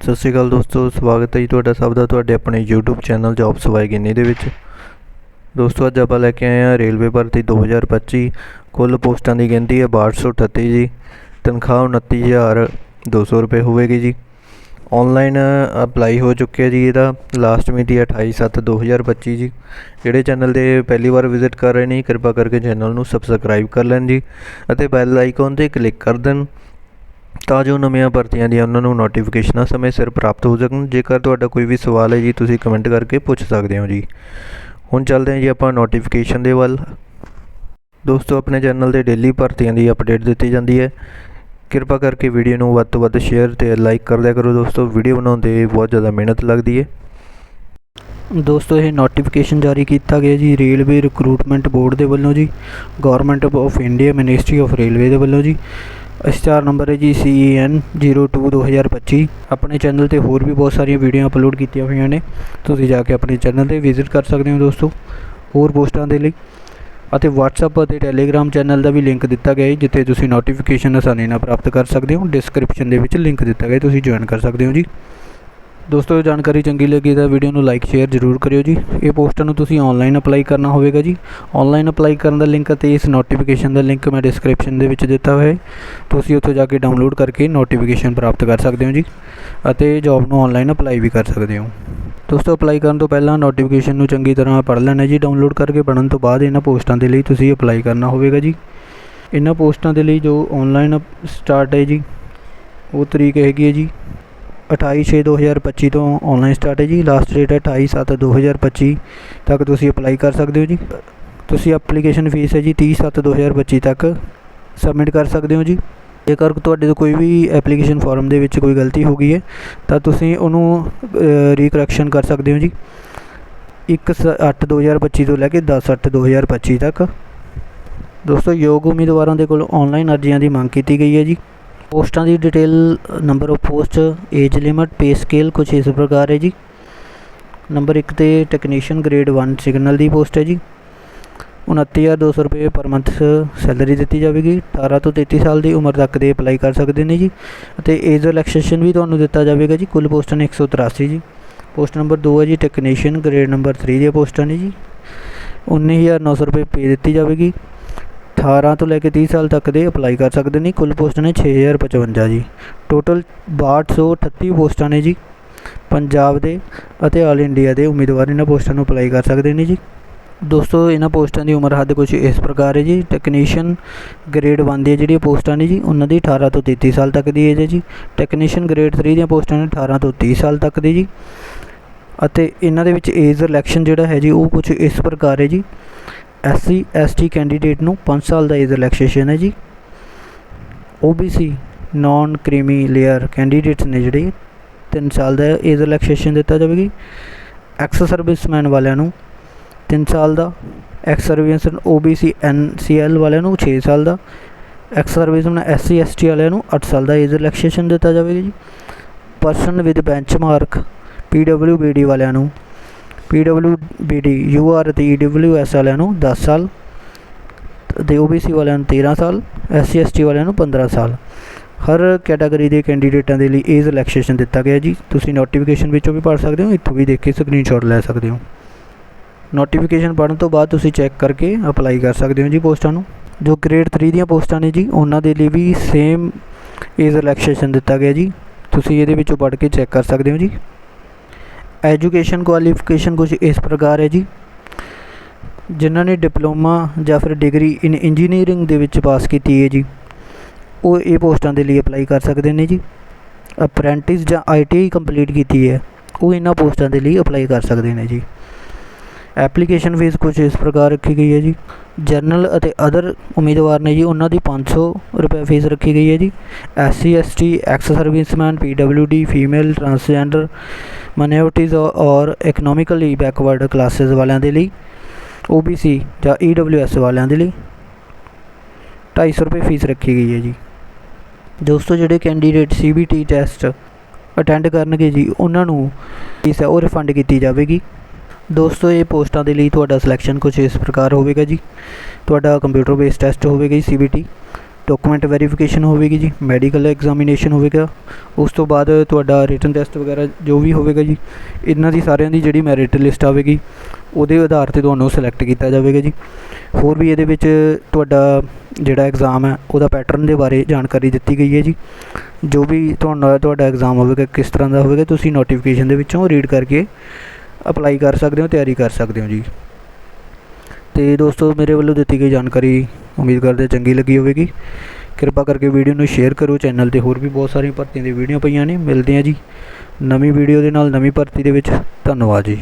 ਸਤਿ ਸ਼੍ਰੀ ਅਕਾਲ ਦੋਸਤੋ, ਸਵਾਗਤ ਹੈ ਜੀ ਤੁਹਾਡਾ ਸਭ ਦਾ, ਤੁਹਾਡੇ ਆਪਣੇ YouTube channel jobs by Ginni ਦੇ ਵਿੱਚ। ਦੋਸਤੋ, ਅੱਜ ਆਪਾਂ ਲੈ ਕੇ ਆਏ ਹਾਂ ਰੇਲਵੇ ਭਰਤੀ 2025 ਕੁੱਲ ਪੋਸਟਾਂ ਦੀ ਗਿਣਤੀ ਹੈ 6238 ਜੀ, ਤਨਖਾਹ 29200 ਰੁਪਏ ਹੋਵੇਗੀ ਜੀ। ਆਨਲਾਈਨ ਅਪਲਾਈ ਹੋ ਚੁੱਕਿਆ ਜੀ ਇਹਦਾ ਲਾਸਟ ਮਿਤੀ 28/7/2025 ਜੀ। ਜਿਹੜੇ ਚੈਨਲ ਤੇ ਪਹਿਲੀ ਵਾਰ ਵਿਜ਼ਿਟ ਕਰ ਰਹੇ ਨੇ ਕਿਰਪਾ ਕਰਕੇ ਚੈਨਲ ਨੂੰ ਸਬਸਕ੍ਰਾਈਬ ਕਰ ਲੈਣ ਜੀ। ਅਤੇ ਬੈਲ ਆਈਕਨ ਤੇ ਕਲਿੱਕ ਕਰ ਦੇਣ। ਤਾਂ ਜੋ ਨਵੀਆਂ ਭਰਤੀਆਂ ਦੀਆਂ ਉਹਨਾਂ ਨੂੰ ਨੋਟੀਫਿਕੇਸ਼ਨਾਂ ਸਮੇਂ ਸਿਰ ਪ੍ਰਾਪਤ ਹੋ ਸਕਣ। ਜੇਕਰ ਤੁਹਾਡਾ ਕੋਈ ਵੀ ਸਵਾਲ ਹੈ ਜੀ, ਤੁਸੀਂ ਕਮੈਂਟ ਕਰਕੇ ਪੁੱਛ ਸਕਦੇ ਹੋ ਜੀ। ਹੁਣ ਚੱਲਦੇ ਹਾਂ ਜੀ ਆਪਾਂ ਨੋਟੀਫਿਕੇਸ਼ਨ ਦੇ ਵੱਲ। ਦੋਸਤੋ, ਆਪਣੇ ਚੈਨਲ ਤੇ ਡੇਲੀ ਭਰਤੀਆਂ ਦੀ ਅਪਡੇਟ ਦਿੱਤੀ ਜਾਂਦੀ ਹੈ। ਕਿਰਪਾ ਕਰਕੇ ਵੀਡੀਓ ਨੂੰ ਵੱਧ ਤੋਂ ਵੱਧ ਸ਼ੇਅਰ ਤੇ ਲਾਈਕ ਕਰ ਦਿਆ ਕਰੋ ਦੋਸਤੋ। ਵੀਡੀਓ ਬਣਾਉਣ ਤੇ ਬਹੁਤ ਜ਼ਿਆਦਾ ਮਿਹਨਤ ਲੱਗਦੀ ਹੈ। ਦੋਸਤੋ, ਇਹ ਨੋਟੀਫਿਕੇਸ਼ਨ ਜਾਰੀ ਕੀਤਾ ਗਿਆ ਜੀ ਰੇਲਵੇ ਰਿਕਰੂਟਮੈਂਟ ਬੋਰਡ ਦੇ ਵੱਲੋਂ ਜੀ। Government of India ministry of railway ਦੇ ਵੱਲੋਂ ਜੀ। ਸਟਾਰ ਨੰਬਰ ਹੈ ਜੀ CEN 02 2025 ਆਪਣੇ ਚੈਨਲ ਤੇ ਹੋਰ ਵੀ ਬਹੁਤ ਸਾਰੀਆਂ ਵੀਡੀਓ ਅਪਲੋਡ ਕੀਤੀਆਂ ਹੋਈਆਂ ਨੇ। ਤੁਸੀਂ ਜਾ ਕੇ ਆਪਣੇ ਚੈਨਲ ਤੇ ਵਿਜ਼ਿਟ ਕਰ ਸਕਦੇ ਹੋ ਦੋਸਤੋ। ਹੋਰ ਪੋਸਟਾਂ ਦੇ ਲਈ। ਅਤੇ WhatsApp ਅਤੇ Telegram ਚੈਨਲ ਦਾ ਵੀ ਲਿੰਕ ਦਿੱਤਾ ਗਿਆ ਹੈ, ਜਿੱਥੇ ਤੁਸੀਂ ਨੋਟੀਫਿਕੇਸ਼ਨ ਆਸਾਨੀ ਨਾਲ ਪ੍ਰਾਪਤ ਕਰ ਸਕਦੇ ਹੋ। ਡਿਸਕ੍ਰਿਪਸ਼ਨ ਦੇ ਵਿੱਚ ਲਿੰਕ ਦਿੱਤਾ ਗਿਆ ਤੁਸੀਂ ਜੁਆਇਨ ਕਰ ਸਕਦੇ ਹੋ ਜੀ। ਦੋਸਤੋ ਜਾਣਕਾਰੀ ਚੰਗੀ ਲੱਗੀ ਤਾਂ ਵੀਡੀਓ ਨੂੰ ਲਾਈਕ ਸ਼ੇਅਰ ਜ਼ਰੂਰ ਕਰਿਓ ਜੀ। ਇਹ ਪੋਸਟਾਂ ਨੂੰ ਤੁਸੀਂ ਆਨਲਾਈਨ ਅਪਲਾਈ ਕਰਨਾ ਹੋਵੇਗਾ ਜੀ। ਆਨਲਾਈਨ ਅਪਲਾਈ ਕਰਨ ਦਾ ਲਿੰਕ ਅਤੇ ਇਸ ਨੋਟੀਫਿਕੇਸ਼ਨ ਦਾ ਲਿੰਕ ਮੈਂ ਡਿਸਕ੍ਰਿਪਸ਼ਨ ਦੇ ਵਿੱਚ ਦਿੱਤਾ ਹੋਇਆ ਹੈ। ਤੁਸੀਂ ਉੱਥੇ ਜਾ ਕੇ ਡਾਊਨਲੋਡ ਕਰਕੇ ਨੋਟੀਫਿਕੇਸ਼ਨ ਪ੍ਰਾਪਤ ਕਰ ਸਕਦੇ ਹੋ ਜੀ ਅਤੇ ਜੌਬ ਨੂੰ ਆਨਲਾਈਨ ਅਪਲਾਈ ਵੀ ਕਰ ਸਕਦੇ ਹੋ। ਦੋਸਤੋ ਅਪਲਾਈ ਕਰਨ ਤੋਂ ਪਹਿਲਾਂ ਨੋਟੀਫਿਕੇਸ਼ਨ ਨੂੰ ਚੰਗੀ ਤਰ੍ਹਾਂ ਪੜ੍ਹ ਲੈਣਾ ਜੀ ਡਾਊਨਲੋਡ ਕਰਕੇ ਪੜ੍ਹਨ ਤੋਂ ਬਾਅਦ ਇਹਨਾਂ ਪੋਸਟਾਂ ਦੇ ਲਈ ਤੁਸੀਂ ਅਪਲਾਈ ਕਰਨਾ ਹੋਵੇਗਾ ਜੀ। ਇਹਨਾਂ ਪੋਸਟਾਂ ਦੇ ਲਈ ਜੋ ਆਨਲਾਈਨ ਸਟਾਰਟ ਹੈ ਜੀ, ਉਹ ਤਰੀਕ ਹੈਗੀ ਹੈ ਜੀ 28/6/2025 ਤੋਂ ਔਨਲਾਈਨ ਸਟਾਰਟ ਹੈ ਜੀ। ਲਾਸਟ ਡੇਟ ਹੈ 28/7/2025 ਤੱਕ ਤੁਸੀਂ ਅਪਲਾਈ ਕਰ ਸਕਦੇ ਹੋ ਜੀ। ਤੁਸੀਂ ਐਪਲੀਕੇਸ਼ਨ ਫੀਸ ਹੈ ਜੀ 30/7/2025 ਤੱਕ ਸਬਮਿਟ ਕਰ ਸਕਦੇ ਹੋ ਜੀ। ਜੇਕਰ ਤੁਹਾਡੇ ਤੋਂ ਕੋਈ ਵੀ ਐਪਲੀਕੇਸ਼ਨ ਫਾਰਮ ਦੇ ਵਿੱਚ ਕੋਈ ਗਲਤੀ ਹੋ ਗਈ ਹੈ, ਤਾਂ ਤੁਸੀਂ ਉਹਨੂੰ ਰੀਕਰੈਕਸ਼ਨ ਕਰ ਸਕਦੇ ਹੋ ਜੀ। 1/8/2025 ਤੋਂ ਲੈ ਕੇ 10/8/2025 ਤੱਕ। ਦੋਸਤੋ, ਯੋਗ ਉਮੀਦਵਾਰਾਂ ਦੇ ਕੋਲ ਆਨਲਾਈਨ ਅਰਜ਼ੀਆਂ ਦੀ ਮੰਗ ਕੀਤੀ ਗਈ ਹੈ ਜੀ। ਪੋਸਟਾਂ ਦੀ detail number of post age limit pay scale ਕੁਝ ਇਸ ਪ੍ਰਕਾਰ ਹੈ ਜੀ। ਨੰਬਰ 1 ਤੇ ਟੈਕਨੀਸ਼ੀਅਨ ਗ੍ਰੇਡ 1 ਸਿਗਨਲ ਦੀ ਪੋਸਟ ਹੈ ਜੀ। 29200 ਰੁਪਏ ਪਰ ਮੰਥ ਸੈਲਰੀ ਦਿੱਤੀ ਜਾਵੇਗੀ। 18 ਤੋਂ 33 ਸਾਲ ਦੀ ਉਮਰ ਤੱਕ ਦੇ ਅਪਲਾਈ ਕਰ ਸਕਦੇ ਨੇ ਜੀ। ਅਤੇ ਏਜ ਰਿਲੈਕਸੇਸ਼ਨ ਵੀ ਤੁਹਾਨੂੰ ਦਿੱਤਾ ਜਾਵੇਗਾ ਜੀ। ਕੁੱਲ ਪੋਸਟਾਂ ਨੇ 183 ਜੀ। ਪੋਸਟ ਨੰਬਰ 2 ਹੈ ਜੀ ਟੈਕਨੀਸ਼ੀਅਨ ਗ੍ਰੇਡ ਨੰਬਰ 3 ਦੀਆਂ ਪੋਸਟਾਂ ਨੇ ਜੀ। 19900 ਰੁਪਏ ਪੇ ਦਿੱਤੀ ਜਾਵੇਗੀ। 18 ਤੋਂ ਲੈ ਕੇ ਤੀਹ ਸਾਲ ਤੱਕ ਦੇ ਅਪਲਾਈ ਕਰ ਸਕਦੇ ਨੇ। ਕੁੱਲ ਪੋਸਟਾਂ ਨੇ 6055 ਜੀ। ਟੋਟਲ 6238 ਪੋਸਟਾਂ ਨੇ ਜੀ। ਪੰਜਾਬ ਦੇ ਅਤੇ ਆਲ ਇੰਡੀਆ ਦੇ ਉਮੀਦਵਾਰ ਇਹਨਾਂ ਪੋਸਟਾਂ ਨੂੰ ਅਪਲਾਈ ਕਰ ਸਕਦੇ ਨੇ ਜੀ। ਦੋਸਤੋ, ਇਹਨਾਂ ਪੋਸਟਾਂ ਦੀ ਉਮਰ ਹੱਦ ਕੁਝ ਇਸ ਪ੍ਰਕਾਰ ਹੈ ਜੀ। ਟੈਕਨੀਸ਼ੀਅਨ ਗ੍ਰੇਡ 1 ਦੀਆਂ ਜਿਹੜੀਆਂ ਪੋਸਟਾਂ ਨੇ ਜੀ, ਉਹਨਾਂ ਦੀ 18 ਤੋਂ 33 ਸਾਲ ਤੱਕ ਦੀ ਏਜ ਹੈ ਜੀ। ਟੈਕਨੀਸ਼ੀਅਨ ਗ੍ਰੇਡ 3 ਦੀਆਂ ਪੋਸਟਾਂ ਨੇ 18 ਤੋਂ 30 ਸਾਲ ਤੱਕ ਦੀ ਜੀ। ਅਤੇ ਇਹਨਾਂ ਦੇ ਵਿੱਚ ਏਜ ਰਿਲੈਕਸ਼ਨ ਜਿਹੜਾ ਹੈ ਜੀ, ਉਹ ਕੁਝ ਇਸ ਪ੍ਰਕਾਰ ਹੈ ਜੀ। ਐਸਸੀ, ਐਸਟੀ ਕੈਂਡੀਡੇਟ ਨੂੰ 5 ਸਾਲ ਦਾ ਏਜ ਰਿਲੈਕਸੇਸ਼ਨ ਹੈ ਜੀ। OBC non creamy layer candidates ਨੇ ਜਿਹੜੇ 3 ਸਾਲ ਦਾ ਏਜ ਰਿਲੈਕਸੇਸ਼ਨ ਦਿੱਤਾ ਜਾਵੇਗੀ। ਐਕਸ ਸਰਵਿਸਮੈਨ ਵਾਲਿਆਂ ਨੂੰ 3 ਸਾਲ ਦਾ ਐਕਸ ਸਰਵਿਸਮੈਨ ਓਬੀਸੀ ਐਨਸੀਐਲ ਵਾਲਿਆਂ ਨੂੰ 6 ਸਾਲ ਦਾ ਐਕਸ ਸਰਵਿਸਮੈਨ ਐਸਸੀ ਐਸਟੀ ਵਾਲਿਆਂ ਨੂੰ 8 ਸਾਲ ਦਾ ਏਜ ਰਿਲੈਕਸੇਸ਼ਨ ਦਿੱਤਾ ਜਾਵੇਗਾ ਜੀ। ਪਰਸਨ ਵਿਦ ਬੈਂਚਮਾਰਕ ਪੀਡਬਲਯੂਬੀਡੀ ਵਾਲਿਆਂ ਨੂੰ ਪੀਡਬਲਯੂਬੀਡੀ ਯੂਆਰ ਅਤੇ ਈਡਬਲਯੂਐਸ ਵਾਲਿਆਂ ਨੂੰ 10 ਸਾਲ ਤੇ ਓਬੀਸੀ ਵਾਲਿਆਂ ਨੂੰ 13 ਸਾਲ ਐਸਸੀ ਐਸਟੀ ਵਾਲਿਆਂ ਨੂੰ 15 ਸਾਲ। ਹਰ ਕੈਟਾਗਰੀ ਦੇ ਕੈਂਡੀਡੇਟਾਂ ਦੇ ਲਈ ਏਜ ਰਿਲੈਕਸੇਸ਼ਨ ਦਿੱਤਾ ਗਿਆ ਜੀ। ਤੁਸੀਂ ਨੋਟੀਫਿਕੇਸ਼ਨ ਵਿੱਚੋਂ ਵੀ ਪੜ੍ਹ ਸਕਦੇ ਹੋ, ਇੱਥੋਂ ਵੀ ਦੇਖ ਕੇ ਸਕਰੀਨਸ਼ਾਟ ਲੈ ਸਕਦੇ ਹੋ। ਨੋਟੀਫਿਕੇਸ਼ਨ ਪੜ੍ਹਨ ਤੋਂ ਬਾਅਦ ਤੁਸੀਂ ਚੈੱਕ ਕਰਕੇ ਅਪਲਾਈ ਕਰ ਸਕਦੇ ਹੋ ਜੀ ਪੋਸਟਾਂ ਨੂੰ। ਜੋ ਗ੍ਰੇਡ 3 ਦੀਆਂ ਪੋਸਟਾਂ ਨੇ ਜੀ, ਉਹਨਾਂ ਦੇ ਲਈ ਵੀ ਸੇਮ ਏਜ ਰਿਲੈਕਸੇਸ਼ਨ ਦਿੱਤਾ ਗਿਆ ਜੀ। ਤੁਸੀਂ ਇਹਦੇ ਵਿੱਚੋਂ ਪੜ੍ਹ ਕੇ ਚੈੱਕ ਕਰ ਸਕਦੇ ਹੋ ਜੀ। ਐਜੂਕੇਸ਼ਨ ਕੁਆਲੀਫਿਕੇਸ਼ਨ ਕੁਝ ਇਸ ਪ੍ਰਕਾਰ ਹੈ ਜੀ। ਜਿਨ੍ਹਾਂ ਨੇ ਡਿਪਲੋਮਾ ਜਾਂ ਫਿਰ ਡਿਗਰੀ ਇਨ ਇੰਜੀਨੀਅਰਿੰਗ ਦੇ ਵਿੱਚ ਪਾਸ ਕੀਤੀ ਹੈ ਜੀ, ਉਹ ਇਹ ਪੋਸਟਾਂ ਦੇ ਲਈ ਅਪਲਾਈ ਕਰ ਸਕਦੇ ਨੇ ਜੀ। ਅਪ੍ਰੈਂਟਿਸ ਜਾਂ ਆਈਟੀਆਈ ਕੰਪਲੀਟ ਕੀਤੀ ਹੈ, ਉਹ ਇਹਨਾਂ ਪੋਸਟਾਂ ਦੇ ਲਈ ਅਪਲਾਈ ਕਰ ਸਕਦੇ ਨੇ ਜੀ। ਐਪਲੀਕੇਸ਼ਨ ਫੀਸ ਕੁਝ ਇਸ ਪ੍ਰਕਾਰ ਰੱਖੀ ਗਈ ਹੈ ਜੀ। ਜਨਰਲ ਅਤੇ ਅਦਰ ਉਮੀਦਵਾਰ ਨੇ ਜੀ ਉਹਨਾਂ ਦੀ ਪੰਜ ਸੌ ਰੁਪਏ ਫੀਸ ਰੱਖੀ ਗਈ ਹੈ ਜੀ। SC ST ex serviceman P W D female transgender minorities ਔਰ ਇਕਨੋਮਿਕਲੀ ਬੈਕਵਰਡ ਕਲਾਸਿਸ ਵਾਲਿਆਂ ਦੇ ਲਈ ਓ ਬੀ ਸੀ ਜਾਂ ਈ ਡਬਲਿਊ EWS ਵਾਲਿਆਂ ਦੇ ਲਈ 250 ਰੁਪਏ ਫੀਸ ਰੱਖੀ ਗਈ ਹੈ ਜੀ। ਦੋਸਤੋ, ਜਿਹੜੇ ਕੈਂਡੀਡੇਟ CBT ਟੈਸਟ ਅਟੈਂਡ ਕਰਨਗੇ ਜੀ, ਉਹਨਾਂ ਨੂੰ ਫੀਸ ਹੈ ਉਹ ਰਿਫੰਡ ਕੀਤੀ ਜਾਵੇਗੀ। ਦੋਸਤੋ, ਇਹ ਪੋਸਟਾਂ ਦੇ ਲਈ ਤੁਹਾਡਾ ਸਿਲੈਕਸ਼ਨ ਕੁਝ ਇਸ ਪ੍ਰਕਾਰ ਹੋਵੇਗਾ ਜੀ। ਤੁਹਾਡਾ ਕੰਪਿਊਟਰ ਬੇਸਡ ਟੈਸਟ ਹੋਵੇਗਾ ਜੀ CBT ਡਾਕੂਮੈਂਟ ਵੈਰੀਫਿਕੇਸ਼ਨ ਹੋਵੇਗੀ ਜੀ ਮੈਡੀਕਲ ਐਗਜ਼ਾਮੀਨੇਸ਼ਨ ਹੋਵੇਗਾ। ਉਸ ਤੋਂ ਬਾਅਦ ਤੁਹਾਡਾ ਰਿਟਨ ਟੈਸਟ ਵਗੈਰਾ ਜੋ ਵੀ ਹੋਵੇਗਾ ਜੀ, ਇਹਨਾਂ ਦੀ ਸਾਰਿਆਂ ਦੀ ਜਿਹੜੀ ਮੈਰਿਟ ਲਿਸਟ ਆਵੇਗੀ, ਉਹਦੇ ਆਧਾਰ ਤੇ ਤੁਹਾਨੂੰ ਸਿਲੈਕਟ ਕੀਤਾ ਜਾਵੇਗਾ ਜੀ। ਹੋਰ ਵੀ ਇਹਦੇ ਵਿੱਚ ਤੁਹਾਡਾ ਜਿਹੜਾ ਐਗਜ਼ਾਮ ਹੈ, ਉਹਦਾ ਪੈਟਰਨ ਦੇ ਬਾਰੇ ਜਾਣਕਾਰੀ ਦਿੱਤੀ ਗਈ ਹੈ ਜੀ। ਜੋ ਵੀ ਤੁਹਾਡਾ ਤੁਹਾਡਾ ਐਗਜ਼ਾਮ ਹੋਵੇਗਾ, ਕਿਸ ਤਰ੍ਹਾਂ ਦਾ ਹੋਵੇਗਾ, ਤੁਸੀਂ ਨੋਟੀਫਿਕੇਸ਼ਨ ਦੇ ਵਿੱਚੋਂ ਰੀਡ ਕਰਕੇ ਅਪਲਾਈ ਕਰ ਸਕਦੇ ਹੋ, ਤਿਆਰੀ ਕਰ ਸਕਦੇ ਹੋ ਜੀ। ਅਤੇ ਦੋਸਤੋ, ਮੇਰੇ ਵੱਲੋਂ ਦਿੱਤੀ ਗਈ ਜਾਣਕਾਰੀ ਉਮੀਦ ਕਰਦੇ ਚੰਗੀ ਲੱਗੀ ਹੋਵੇਗੀ। ਕਿਰਪਾ ਕਰਕੇ ਵੀਡੀਓ ਨੂੰ ਸ਼ੇਅਰ ਕਰੋ ਚੈਨਲ ਤੇ ਹੋਰ ਵੀ ਬਹੁਤ ਸਾਰੀਆਂ ਭਰਤੀਆਂ ਦੀਆਂ ਵੀਡੀਓ ਪਈਆਂ ਨੇ। ਮਿਲਦੇ ਹਾਂ ਜੀ ਨਵੀਂ ਵੀਡੀਓ ਦੇ ਨਾਲ ਨਵੀਂ ਭਰਤੀ ਦੇ ਵਿੱਚ। ਧੰਨਵਾਦ ਜੀ।